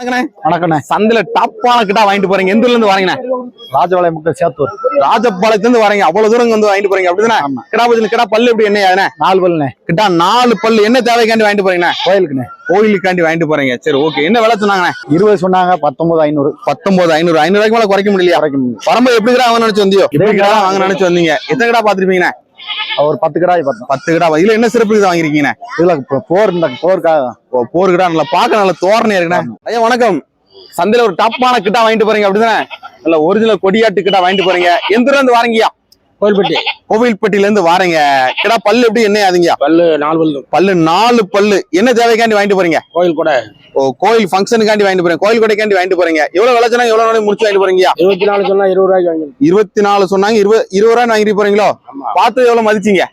வணக்கண்ணே. சந்தையில டாப்பான கிட்டா வாங்கிட்டு போறீங்க. எந்த ஊர்ல இருந்து வரீங்கண்ணே ராஜபாளையம் மக்கள் சேத்தூர். ராஜபாளையத்துல இருந்து வரீங்க. அவ்வளவு தூரம் வந்து வாங்கிட்டு போறீங்க. அப்படிதானே. கிடா பத்தின கிடா பல்லு எப்படி என்ன நாலு பல்லுண்ணே. கிட்டா நாலு பல்லு. என்ன தேவைக்காண்டி வாங்கிட்டு போறீங்கண்ணே? கோயிலுக்குண்ணே. கோயிலுக்காண்டி வாங்கிட்டு போறீங்க. சரி ஓகே என்ன விலை சொன்னாங்கண்ணே? இருபது சொன்னாங்க பத்தொன்பது ஐநூறு. பத்தொன்பது ஐநூறு. ஐநூறு மேல குறைக்க முடியலையா? குறைக்க முடியும் வரம்பு எப்படி கிடா வாங்க நினைச்சு வந்தியோ எப்படி கிடா வாங்க நினைச்சு வந்தீங்க? எத்தனை கிடா பாத்திருப்பீங்கண்ணே ஒரு பத்து கிடா பத்து கிடா இதுல என்ன சிறப்பு இது வாங்கிருக்கீங்க இதுல போர் இந்த போருக்காக போர் கிடா நல்லா பார்க்க நல்ல தோரணையா இருக்குண்ணே. ஐயா வணக்கம். சந்தையில ஒரு டப்பான கிட்டா வாங்கிட்டு போறீங்க அப்படிதானே? நல்ல ஒரிஜினல் கொடியாட்டு கிட்டா வாங்கிட்டு போறீங்க. எந்த ஊர்ல இருந்து கோயில்பட்டி கோவில்பட்டியில இருந்து வாரீங்க. கிடா பல்லு எப்படி என்ன ஆகுதுங்கயா பல்லு நாலு பல்லு. பல்லு நாலு பல்லு. என்ன தேவைக்காண்டி வாங்கிட்டு போறீங்க? கோயில் கூட. ஓ கோயில் ஃபங்க்ஷனுக்காண்டி வாங்கிட்டு போறீங்க. கோயில் கொடைக்காண்டி வாங்கிட்டு போறீங்க. எவ்வளவு விளைச்சனா எவ்வளவு நாளைக்கு முடிச்சு வாங்கிட்டு போறீங்க இருபத்தி நாலு சொன்னா இருபது ரூபாய்க்கு வாங்கி இருபத்தி நாலு சொன்னாங்க இருபது இருபது ரூபாய் வாங்கிட்டு போறீங்களோ? பார்த்து எவ்வளவு மதிச்சீங்க?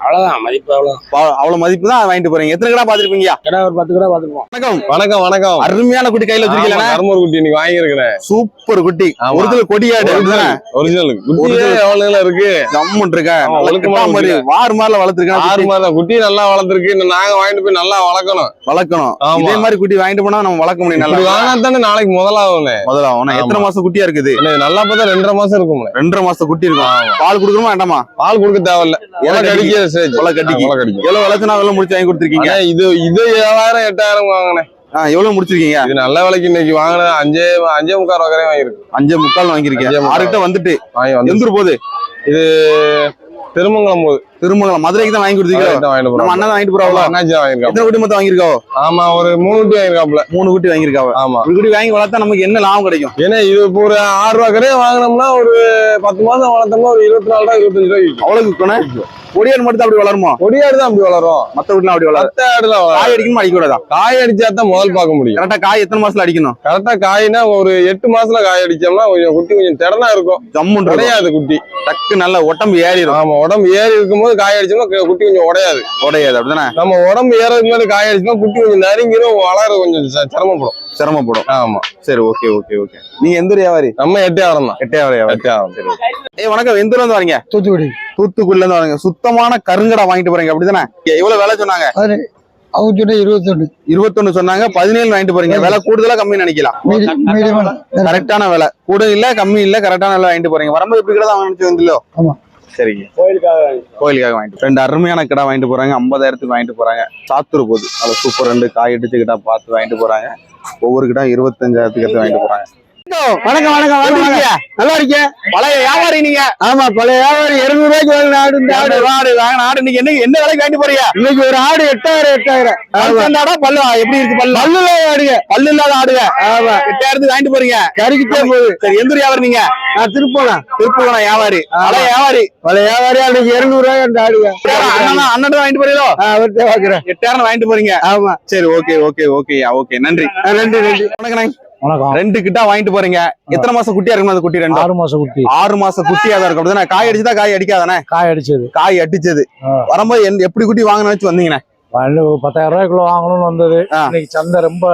அவ்வளவுதான் மதிப்பு அவ்வளவு பா- அவ்வளவு மதிப்பு தான் வாங்கிட்டு போறீங்க. எத்தனை கடை பாத்திருப்பீங்க கடை ஒரு பத்து கடை பார்த்துருப்போம். வணக்கம். வணக்கம் வணக்கம். அருமையான குட்டி கையில வச்சிருக்கீங்களா? கருமூர் குட்டி இன்னைக்கு வாங்கியிருக்கிறேன். சூப்பர் குட்டி. ஒருத்தர் கொடியாடு? ஒரிஜினல் குட்டி. எவ்வளவு இருக்கு. ஜம்முன் இருக்க? மாதிரி வார் மாதிரில ஆறு வளர்த்துருக்கேன் மாதம் தான் குட்டி நல்லா வளர்த்துருக்கு. இன்னும் நாங்க வாங்கிட்டு போய் நல்லா வளர்க்கணும். வளர்க்கணும். இதே மாதிரி குட்டி வாங்கிட்டு போனா நம்ம வளர்க்க முடியும். நல்லா வாங்கினா தானே நாளைக்கு முதலாகும் அவன எத்தனை. மாசம் குட்டியா இருக்குது? எனக்கு நல்லா பார்த்தா ரெண்டரை மாசம் இருக்கும் ரெண்டரை மாசம் குட்டி இருக்கும். பால் கொடுக்கணுமா வேண்டாமா? பால் கொடுக்க தேவையில்ல. உலை உலக ஸ்டேஜ் உலை கடிக்கு. உலக கடிக்கும் எவ்வளவு எவ்வளவு முடிச்சு வாங்கி கொடுத்துருக்கீங்க? இது இது ஏழாயிரம் எட்டாயிரம் வாங்கினேன். ஆ, எவ்வளவு முடிச்சிருக்கீங்க? இது நல்ல விலைக்கு இன்னைக்கு வாங்கினது அஞ்சே அஞ்சே முக்கால் வகையே வாங்கியிருக்கு. அஞ்சே முக்கால் முக்கால். ஆறுகிட்ட வந்துட்டு. வாங்கி வந்து எந்திரு போகுது? திருமங்கலம் போது திருமங்கலம். மதுரைக்கு தான் வாங்கி கொடுத்தீங்க வாங்கிட்டு போறோம். அண்ணன் தான் வாங்கிட்டு போறாங்களா அண்ணாச்சி வாங்கியிருக்கான் எத்தனை குட்டி மொத்தம் வாங்கிருக்காவோ ஆமா ஒரு மூணு குட்டி வாங்கியிருக்காப்ல. மூணு குட்டி வாங்கிருக்காவோ ஆமா. ஒரு குட்டி வாங்கி வளர்த்தா நமக்கு என்ன லாபம் கிடைக்கும்? ஏன்னா இது இப்போ ஒரு ஆறு ரூபா கடையே வாங்கினோம்னா ஒரு பத்து மாசம் வளர்த்தோம்னா ஒரு இருபத்தி நாலு ரூபா இருபத்தஞ்சு ரூபாய் அவ்வளவு கொடியாடு மட்டும் அப்படி வளருமா? கொடியாடு தான் அப்படி வளரும். மத்த குட்டிலாம் அப்படி வளரும் மத்த வளரும். காய் அடிக்கணுமா? அடிக்க கூடாதா காய் அடிச்சா தான் முதல் பார்க்க முடியும். கரெக்டா காய் எத்தனை மாசத்துல அடிக்கணும்? கரெக்டா காய்னா ஒரு எட்டு மாசத்துல காய் அடிச்சோம்னா கொஞ்சம் குட்டி கொஞ்சம் திறனா இருக்கும். ஜம்முன். உடையாது குட்டி. டக்கு நல்ல உடம்பு ஏறிடும் ஆமா உடம்பு ஏறி இருக்கும்போது காய் அடிச்சோம்னா குட்டி கொஞ்சம் உடையாது. உடையாது அப்படிதானே? நம்ம உடம்பு ஏறதுக்கு முன்னாடி காய் அடிச்சோம்னா குட்டி கொஞ்சம் நறுங்கிரும் வளர கொஞ்சம் சிரமப்படும். சிரமப்படும். ஆமா. சரி ஓகே ஓகே ஓகே நீங்க எந்த வியாபாரி? நம்ம எட்டே ஆரம் தான். எட்டே வியாபாரி. எட்டே ஆரம் சரி ஏய் வணக்கம். எந்த இருந்து வரீங்க? தூத்துக்குடி. தூத்துக்குடில இருந்து வரீங்க. சுத்தமான கருங்கடா வாங்கிட்டு போறீங்க. அப்படிதானே? எவ்வளவு விலை சொன்னாங்க? அவங்க சொன்ன இருபத்தொன்னு. இருபத்தொன்னு சொன்னாங்க. பதினேழு வாங்கிட்டு போறீங்க. விலை கூடுதலா கம்மி நினைக்கலாம். கரெக்டான விலை. கூட இல்ல கம்மி இல்ல கரெக்டான விலை வாங்கிட்டு போறீங்க. வரும்போது இப்படி கிட்ட வாங்கிட்டு வந்தில்லோ ஆமா. சரிங்க கோயிலுக்காக கோயிலுக்காக வாங்கிட்டு ரெண்டு அருமையான கிடா வாங்கிட்டு போறாங்க. ஐம்பதாயிரத்துக்கு வாங்கிட்டு போறாங்க. சாத்தூர் போகுது. அதுல சூப்பர் ரெண்டு காய் அடிச்சு கிட்டா பார்த்து வாங்கிட்டு போறாங்க. ஒவ்வொரு கிட்ட இருபத்தஞ்சாயிரத்துக்கு எடுத்து வாங்கிட்டு போறாங்க. வணக்கம் வணக்கம் இருக்கீங்க? நல்லா இருக்கேன் பழைய வியாபாரி நீங்க. ஆமா பழைய வியாபாரி இருநூறு ரூபாய்க்கு வாங்கின ஆடு இந்த ஆடு. ஆடு வாங்கின ஆடு. இன்னைக்கு என்ன என்ன விலைக்கு வாங்கிட்டு போறீங்க? இன்னைக்கு ஒரு ஆடு எட்டாயிரம் எட்டாயிரம். ஆடா பல்லு? எப்படி இருக்கு பல்லு? பல்லுல ஆடுங்க. பல்லு இல்லாத ஆடுங்க. ஆமா. எட்டாயிரத்துக்கு வாங்கிட்டு போறீங்க. கறிக்கிட்டே போகுது. சரி எந்த வியாபாரி நீங்க? நான் திருப்போலாம் திருப்புவனம் வியாபாரி. பழைய வியாபாரி. பழைய வியாபாரி அன்னைக்கு இருநூறு ரூபாய் அந்த ஆடுங்க. அண்ணா அண்ணன் வாங்கிட்டு போறீங்களோ? அவர்கிட்ட எட்டாயிரம் வாங்கிட்டு போறீங்க. ஆமா. சரி ஓகே ஓகே ஓகே ஓகே நன்றி. நன்றி நன்றி. வணக்கம் வணக்கம். ரெண்டு கிட்ட வாங்கிட்டு போறீங்க. எத்தனை மாசம் குட்டியா இருக்கும் அந்த குட்டி ரெண்டு? ஆறு மாசம் குட்டி. ஆறு மாசம் குட்டியா தான் இருக்கும். அப்படிதானே காய் அடிச்சுதா காய் அடிக்காதானே? காய் அடிச்சது. காய் அடிச்சது. வரும்போது எப்படி குட்டி வாங்கணும்னு வச்சு வந்தீங்கண்ணே? பத்தாயிரம் ரூபாய்க்குள்ள வாங்கணும்னு வந்தது. இன்னைக்கு சந்தை ரொம்ப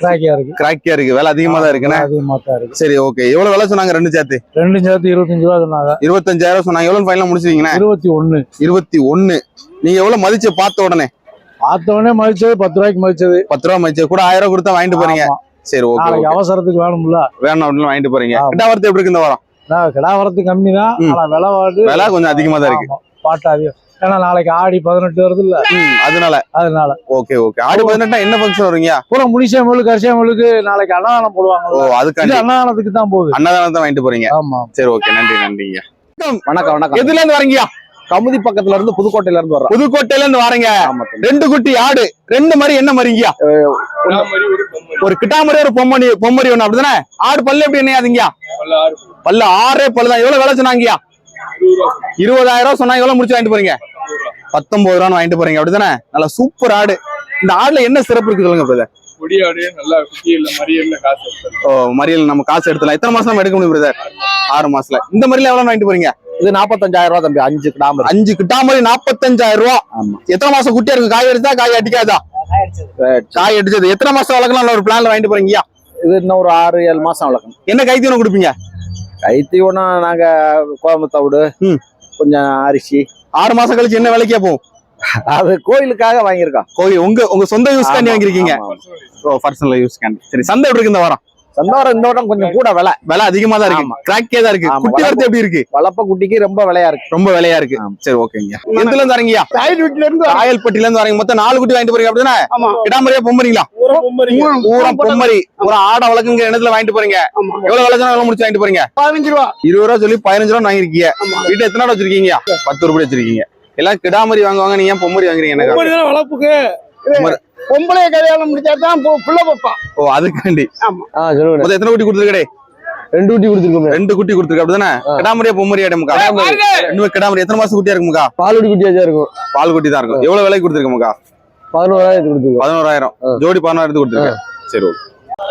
கிராக்கியா இருக்கு. கிராக்கியா இருக்கு. விலை அதிகமா தான் இருக்குண்ணே? அதிகமா தான் இருக்கு. சரி ஓகே எவ்வளவு விலை சொன்னாங்க ரெண்டு சேர்த்து? ரெண்டும் சேர்த்து இருபத்தஞ்சு ரூபா சொன்னாங்க. இருபத்தஞ்சாயிரம் சொன்னாங்க. எவ்வளவு ஃபைனலா முடிச்சிருக்கீங்கண்ணே? இருபத்தி ஒண்ணு. இருபத்தி ஒண்ணு. நீங்க எவ்வளவு மதிச்சு பார்த்த உடனே? பார்த்த உடனே மதிச்சது பத்து ரூபாய்க்கு மதிச்சது. பத்து ரூபா மதிச்சு கூட ஆயிரம் ரூபா கொடுத்தா வாங்கிட்டு போறீங்க. சரி ஓகே நாளைக்கு அவசரத்துக்கு வேணும்ல. வேணும் அப்படின்னு வாங்கிட்டு போறீங்க. ஆமா. கிட்ட வரத்து எப்படி இருக்கு இந்த வாரம்? நான் கிடா வரத்து கம்மி தான். ஆனா விலை விலை கொஞ்சம் அதிகமா தான் இருக்கு. பாட்டு அதிகம். ஏன்னா நாளைக்கு ஆடி பதினெட்டு வருது இல்ல அதனால. அதனால. ஓகே ஓகே ஆடி பதினெட்டா என்ன ஃபங்க்ஷன் வருவீங்க? பூரா முடிச்ச முழுக்க கரிசா முழுக்கு நாளைக்கு அன்னதானம் ஓ போடுவாங்க இது அதுக்காண்டி அன்னதானத்துக்கு தான் போகுது. அன்னதானத்தை வாங்கிட்டு போறீங்க. ஆமா சரி ஓகே நன்றி நன்றிங்க. வணக்கம் வணக்கம். எதுல இருந்து வரீங்க? கமுதி பக்கத்துல இருந்து புதுக்கோட்டையில இருந்து வர்றோம். புதுக்கோட்டையில இருந்து வரீங்க. ரெண்டு குட்டி ஆடு ரெண்டு மாதிரி என்ன மறிங்கயா ஒரு கிட்டாமரி ஒரு பொம்மணி பொம்மரி ஒண்ணு அப்படிதானே? ஆடு பல்லு எப்படி என்னையாதுங்கயா பல்லு ஆறே பல்லு. தான். எவ்வளவு விலை சொன்னாங்கயா இருபதாயிரம் ரூபாய் சொன்னாங்க. எவ்வளவு முடிச்சு வாங்கிட்டு போறீங்க? பத்தொன்பது ரூபான்னு வாங்கிட்டு போறீங்க. அப்படிதானே? நல்லா சூப்பர் ஆடு. இந்த ஆடுல என்ன சிறப்பு இருக்கு சொல்லுங்க பிரதர் மறியல் நம்ம காசு எடுத்துலாம் எத்தனை மாசம் நம்ம எடுக்க முடியும் பிரதர் ஆறு மாசத்துல. இந்த மாதிரில எவ்வளவு வாங்கிட்டு போறீங்க? இது நாற்பத்தஞ்சாயிரம் ரூபா தம்பி அஞ்சு கிடாம அஞ்சு கிட்டாமரி நாற்பத்தஞ்சாயிரம் ரூபா. எத்தனை மாசம் குட்டியா இருக்கு? காய் அடிச்சா காய் அடிக்காதா? காய் அடிச்சது. எத்தனை மாசம் வளர்க்கலாம்? ஒரு பிளான்ல வாங்கிட்டு போறீங்க இது இன்னும் ஒரு ஆறு ஏழு மாசம் வளர்க்கணும். என்ன கைத்தீவனம் கொடுப்பீங்க? கைத்தீவனம் நாங்க கோயம்புத்தவிடு. கொஞ்சம் அரிசி. ஆறு மாசம் கழிச்சு என்ன விலைக்கே போகும் அது கோயிலுக்காக வாங்கியிருக்கோம். கோயில் உங்க உங்க சொந்த யூஸ் ஆமா, வாங்கிருக்கீங்க பர்சனல் யூஸ் சரி சந்தை எப்படி இருக்கு இந்த வாரம்? சந்தோரம் இந்த வட்டம் கொஞ்சம் கூட விலை. விலை அதிகமா தான் இருக்கு. கிராக்கே தான் இருக்கு. குட்டி வரத்து எப்படி இருக்கு? வளப்ப குட்டிக்கு ரொம்ப விலையா இருக்கு. ரொம்ப விலையா இருக்கு. சரி ஓகேங்க. எதுல இருந்து வரீங்கயா வீட்டுல இருந்து காயல்பட்டில இருந்து வரீங்க. மொத்தம் நாலு குட்டி வாங்கிட்டு போறீங்க அப்படிதானே? ஆமா. கிடாமரியா பொம்மரிங்களா? ஊரம் பொம்மரி. ஒரு ஆட வழக்குங்க இடத்துல வாங்கிட்டு போறீங்க. எவ்வளவு எவ்வளவு முடிச்சு வாங்கிட்டு போறீங்க? பதினஞ்சு ரூபா. இருபது ரூபா சொல்லி பதினஞ்சு ரூபா வாங்கிருக்கீங்க வீட்டுல எத்தனை வச்சிருக்கீங்க? பத்து. ரூபாய் வச்சிருக்கீங்க. எல்லாம் கிடாமரி வாங்குவாங்க நீங்க ஏன் பொம்மரி வாங்குறீங்க? பொம்பளை வளர்ப்புக்கு? பொம்மரி. பொம்பளை கல்யாணம் முடிச்சா தான் பிள்ளை வைப்பான் ஓ அதுக்காண்டி. ஆ சொல்லுங்க. எத்தனை குட்டி கொடுத்துருக்கடே? ரெண்டு ஊட்டி கொடுத்துருக்கோம். ரெண்டு குட்டி கொடுத்துருக்கு அப்படிதானே? கிடாமரியா பொம்மரி ஆடுமுக்கா ரெண்டு கிடாமரி எத்தனை மாசம் குட்டியா இருக்குமுக்கா? பாலுடி குட்டியாச்சா இருக்கும். பால் குட்டி தான் இருக்கும். எவ்வளவு விலைக்கு கொடுத்துருக்குமுக்கா? பதினோராயிரத்து கொடுத்துருக்கோம். பதினோராயிரம். ஜோடி பதினோராயிரத்து கொடுத்துருக்கு சரி ஓகே.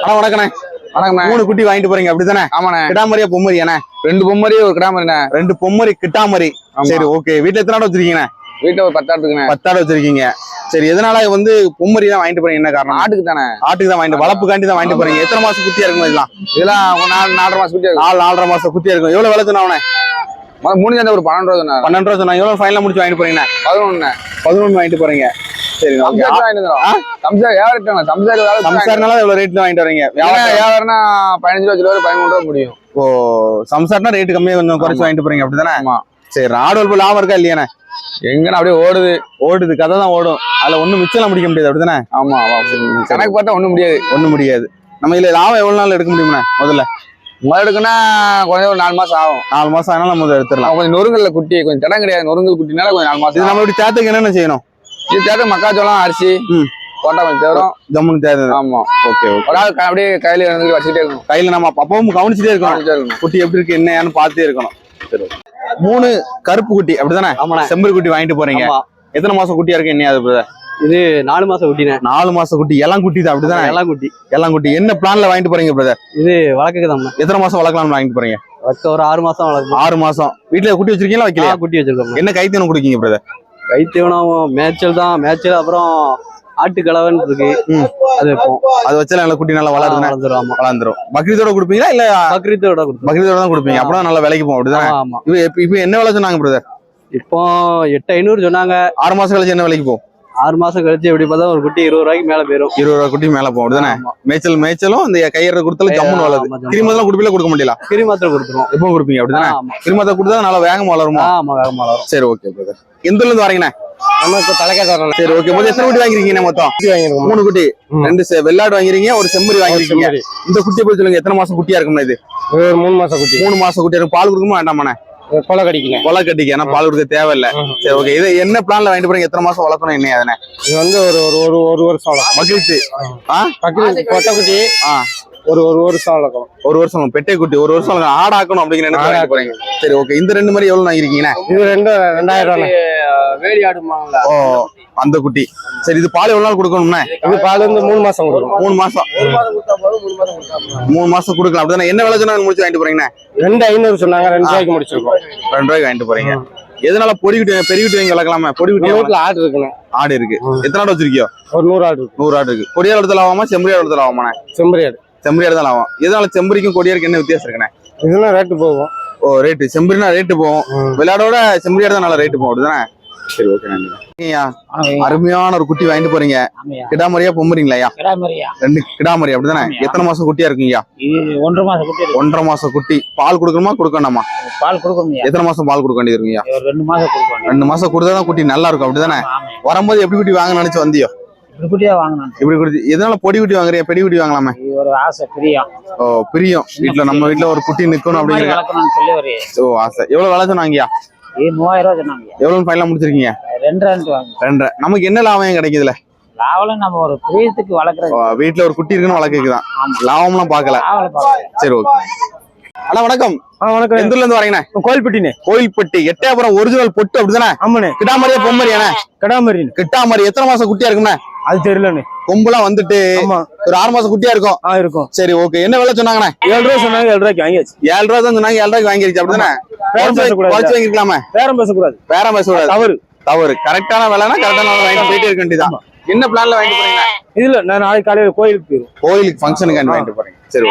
அண்ணா வணக்கண்ணே. வணக்கம் மூணு குட்டி வாங்கிட்டு போறீங்க அப்படிதானே? ஆமாண்ணே. கிடாமரியா பொம்மரியாண்ணே ரெண்டு பொம்மரி ஒரு கிடாமரிண்ணே ரெண்டு பொம்மரி கிட்டாமரி சரி ஓகே. வீட்டுல எத்தனை ஆடு வச்சிருக்கீங்கண்ணே? வீட்டுல ஒரு பத்தாடு வச்சிருக்கீங்க. சரி எதனால வந்து பொம்மரி தான் வாங்கிட்டு போறீங்க? என்ன காரணம்? ஆட்டுக்கு தானே. ஆட்டுக்கு தான் வாங்கிட்டு வளர்ப்புக்காண்டி தான் வாங்கிட்டு போறீங்க. எத்தனை மாசம் குட்டியா இருக்கும் இதெல்லாம்? இதெல்லாம் நாலு நாலரை மாசம் குட்டி நாலு நாலரை மாசம் குட்டியா இருக்கும். எவ்வளவு விலை சொன்னா மூணு சேர்ந்து ஒரு பன்னெண்டு ரூபா பன்னெண்டு ரூபா சொன்னா எவ்வளவு ஃபைனலா முடிச்சு வாங்கிட்டு போறீங்க? பதினொன்னு. பதினொன்று வாங்கிட்டு போறீங்க. சரி சம்சாரனால எவ்வளவு ரேட்ல வாங்கிட்டு வரீங்க? வியாபாரம் வியாபாரம்னா பதினஞ்சு ரூபா பதிமூணு ரூபா முடியும். ஓ சம்சார்னா ரேட் கம்மியா கொஞ்சம் குறைச்சு வாங்கிட்டு போறீங்க. அப்படிதானே. சரி ஆடு வளர்ப்பு லாபம் இருக்கா இல்லையாண்ணே எங்கன்னு அப்படியே ஓடுது. ஓடுது. கதை தான் ஓடும். அதுல ஒண்ணும் மிச்சம் முடிக்க முடியாது அப்படிதானே? ஆமா கணக்கு பார்த்தா ஒண்ணும் முடியாது. ஒண்ணும் முடியாது. நம்ம இதுல லாபம் எவ்வளவு நாள் எடுக்க முடியும்ண்ணே முதல்ல? முதல் எடுக்குன்னா கொஞ்சம் ஒரு நாலு மாசம் ஆகும். நாலு மாசம் ஆனாலும் நம்ம எடுத்துடலாம். கொஞ்சம் நொறுங்கல்ல குட்டி கொஞ்சம் தடம் கிடையாது. நொறுங்கல் குட்டினால கொஞ்சம் நாலு மாசம் இது நம்ம இப்படி தேத்துக்கு என்னென்ன செய்யணும்? இது தேர்தல் மக்காச்சோளம் அரிசி. போட்டா கொஞ்சம் தேவரும் ஜம்முன்னு தேவை ஆமா. Okay okay. ஒரு க- அப்படியே கையில வச்சுக்கிட்டே இருக்கணும். கையில நம்ம அப்பவும் கவனிச்சுட்டே இருக்கணும். குட்டி எப்படி இருக்கு என்னன்னு பார்த்துட்டே இருக்கணும். சரி. மூணு கருப்பு குட்டி அப்படிதானே? செம்பரி குட்டி வாங்கிட்டு போறீங்க. எத்தனை மாசம் குட்டியா இருக்கு என்ன அது? இது நாலு மாசம் குட்டினே நாலு மாசம் குட்டி எல்லாம் குட்டி தான் அப்படிதானே? எல்லாம் குட்டி. எல்லாம் குட்டி. என்ன பிளான்ல வாங்கிட்டு போறீங்க பிரதர் இது வழக்குக்கு தான் எத்தனை மாசம் வளர்க்கலாம்னு வாங்கிட்டு போறீங்க? வழக்க ஒரு ஆறு மாசம் வளர்க்கும் ஆறு மாசம். வீட்டுல குட்டி வச்சிருக்கீங்களா வைக்கலையா? குட்டி வச்சிருக்கோம் என்ன கைத்தீவனம் குடிக்கீங்க பிரதர் கைத்தீவனம் மேய்ச்சல் தான். மேய்ச்சல் அப்புறம் ஆட்டுக்கலவன் இருக்கு ம். அது வைப்போம் அது வச்சாலும் நல்லா குட்டி நல்லா வளருதுன்னா வளர்ந்துரும் வளர்ந்துரும். பக்ரீத்தோட கொடுப்பீங்களா இல்ல பக்ரீத்தோட கொடுத்துரும் பக்ரீத்தோட தான் கொடுப்பீங்க. அப்பதான் நல்லா விலைக்கு போகும். அப்படிதானே? ஆமா இப்போ இப்ப- என்ன விலை சொன்னாங்க பிரதர் இப்போ எட்டு ஐநூறு சொன்னாங்க. ஆறு மாசம் கழிச்சு என்ன விலைக்கு போகும்? ஆறு மாசம் கழிச்சு எப்படி பார்த்தா ஒரு குட்டி இருபது ரூபாய்க்கு மேல போயிரும். இருபது ரூபா குட்டி மேல போகும். அப்படிதானே. மேய்ச்சல் மேய்ச்சலும் இந்த கையற கொடுத்தாலும் ஜம்முன்னு வளருது. கிரிமதெல்லாம் குடுப்பில கொடுக்க முடியல கிரி மாத்திரை கொடுத்துருவோம். எப்பவும் கொடுப்பீங்க. அப்படிதானே? கிரிமத்தை கொடுத்தா நல்லா வேகமா வளருமா? ஆமா வேகமா வளரும். சரி ஓகே எந்த இருந்து வரீங்கண்ணே? நமக்கு தலைக்காத சரி ஓகே மொத்தம் எத்தனை குட்டி வாங்கிருக்கீங்க மொத்தம்? வாங்கிருக்கோம் மூணு குட்டி. ரெண்டு வெள்ளாடு வாங்கிருக்கீங்க ஒரு செம்மறி வாங்கிருக்கீங்க இந்த குட்டியை போய் சொல்லுங்க எத்தனை மாசம் குட்டியா இருக்கும்னா இது? ஒரு மூணு மாசம் குட்டி. மூணு மாசம் குட்டியா இருக்கும் பால் கொடுக்குமா வேண்டாமாண்ணே? கொலை கடிக்கல கொலை கட்டிக்கு ஏன்னா பால் கொடுக்க தேவையில்ல. சரி ஓகே இது என்ன பிளான்ல வாங்கிட்டு போறீங்க? எத்தனை மாசம் வளர்க்கணும் என்ன அதனே இது வந்து ஒரு ஒரு ஒரு ஒரு வருஷம் மகிழ்ச்சி. ஆ? பக்கத்து கொட்டை குட்டி. ஆ. ஒரு ஒரு வருஷம் வளர்க்கும் ஒரு வருஷம் பெட்டை குட்டி ஒரு வருஷம் வளர்க்கணும். ஆடாக்கணும் அப்படிங்கிற போறீங்க. சரி ஓகே இந்த ரெண்டு மாதிரி எவ்வளவு வாங்கிருக்கீங்கண்ணே இது ரெண்டு ரெண்டாயிரம் ரூபாய் ஓ அந்த குட்டி. சரி இது பால் எவ்வளவு நாள் கொடுக்கணும்ண்ணே இது பால் வந்து மூணு மாசம் கொடுக்கும் மூணு மாசம். மூணு மாசம் கொடுக்கலாம். அப்படிதானே? என்ன விலை சொன்னா முடிச்சு வாங்கிட்டு போறீங்கண்ணே? ரெண்டு ஐநூறு சொன்னாங்க ரெண்டு ரூபாய்க்கு முடிச்சிருக்கோம். ரெண்டு ரூபாய்க்கு வாங்கிட்டு போறீங்க. எதனால பொடி குட்டி பெரிய குட்டி வாங்கி வளர்க்கலாமா? பொடி குட்டி வீட்டுல ஆடு இருக்குண்ணே. ஆடு இருக்கு. எத்தனை ஆடு வச்சிருக்கியோ? ஒரு நூறு ஆடு இருக்கு. நூறு ஆடு இருக்கு. கொடியாடு இடத்துல ஆகாமா செம்பரியாடு இடத்துல ஆகாமாண்ணே செம்பரி ஆடு. செம்பரியாடு தான் ஆகும் எதனால செம்பரிக்கும் கொடியாருக்கு என்ன வித்தியாசம் இருக்குண்ணே? இதெல்லாம் ரேட்டு போகும். ஓ ரேட்டு செம்பரினா ரேட்டு போகும். விளையாடோட செம்பரியாடு தான் நல்லா ரேட்டு போகும் அப்படிதானே? சரி ஓகே அருமையான ஒரு குட்டி வாங்கிட்டு போறீங்க. கிடாமரியா பொம்புறீங்களா ரெண்டு கிடாமரி அப்படிதானே? எத்தனை மாசம் குட்டியா இருக்குங்கய்யா ஒன்றரை மாசம் குட்டி இருக்கு. ஒன்றரை மாசம் குட்டி. பால் கொடுக்கணுமா கொடுக்கணுமா பால் கொடுக்க முடியாது எத்தனை மாசம் பால் கொடுக்க வேண்டியது இருக்குங்கய்யா ஒரு ரெண்டு மாசம் கொடுக்கணும் ரெண்டு மாசம் கொடுத்தா தான் குட்டி நல்லா இருக்கும் அப்படிதானே? வரும்போது எப்படி குட்டி வாங்க நினைச்சு வந்தியோ? இப்படி குட்டியா வாங்கணும். இப்படி குட்டி எதனால பொடி குட்டி வாங்குறியா பெடி குட்டி வாங்கலாமே? இது ஒரு ஆசை பிரியம். ஓ பிரியம். வீட்டுல நம்ம வீட்டுல ஒரு குட்டி நிக்கணும் அப்படிங்கிற ஓ ஆசை. எவ்வளவு வேலை சொன்னாங்கய்யா இது மூவாயிரம் ரூபா சொன்னாங்க எவ்வளவு ஃபைனலா முடிச்சிருக்கீங்க? ரெண்டு ரெண்டு வாங்க. ரெண்டரை. நமக்கு என்ன லாபம் கிடைக்குதுல? லாவலம் நம்ம ஒரு பிரியத்துக்கு வளர்க்குறது. ஓ, வீட்டுல ஒரு குட்டி இருக்குன்னு வளர்க்குக்கு தான் லாபம்லாம் பார்க்கல. சரி ஓகே. அண்ணா வணக்கம். வணக்கம். எந்த ஊர்ல இருந்து வரீங்கண்ணே கோயில்பட்டினே. கோயில்பட்டி. எட்டயபுரம் ஒரிஜினல் பொட்டு அப்படிதானே? ஆமாண்ணே. கிட்டாமரியா பொம்மரியாண்ணே கடாமரி கிட்டாமரி எத்தனை மாசம் குட்டியா இருக்கும்ண்ணே? அது தெரியலண்ணே. கொம்புலாம் வந்துட்டு ஒரு ஆறு மாசம் குட்டியா இருக்கும். இருக்கும். சரி ஓகே. என்ன விலை சொன்னாங்கண்ணே? ஏழு ரூபா சொன்னாங்க ஏழு ரூபாய்க்கு வாங்கியாச்சு. ஏழு ரூபா தான் சொன்னாங்க ஏழு ரூபாய்க்கு வாங்கிருச்சு அப்படிதானே? பேரம் பேசக்கூடாது. பேரம் பேசக்கூடாது. வேற பேச கூடாது தவறு. தவறு கரெக்டான விலைனா கரெக்டான விலை வாங்கிட்டு போயிட்டே இருக்க வேண்டியதான் என்ன பிளான்ல வாங்கிட்டு போறீங்க? இதுல நான் நாளைக்கு காலையில கோயிலுக்கு போயிடும் கோயிலுக்கு ஃபங்க்ஷனுக்கு வாங்கிட்டு போறீங்க. சரி.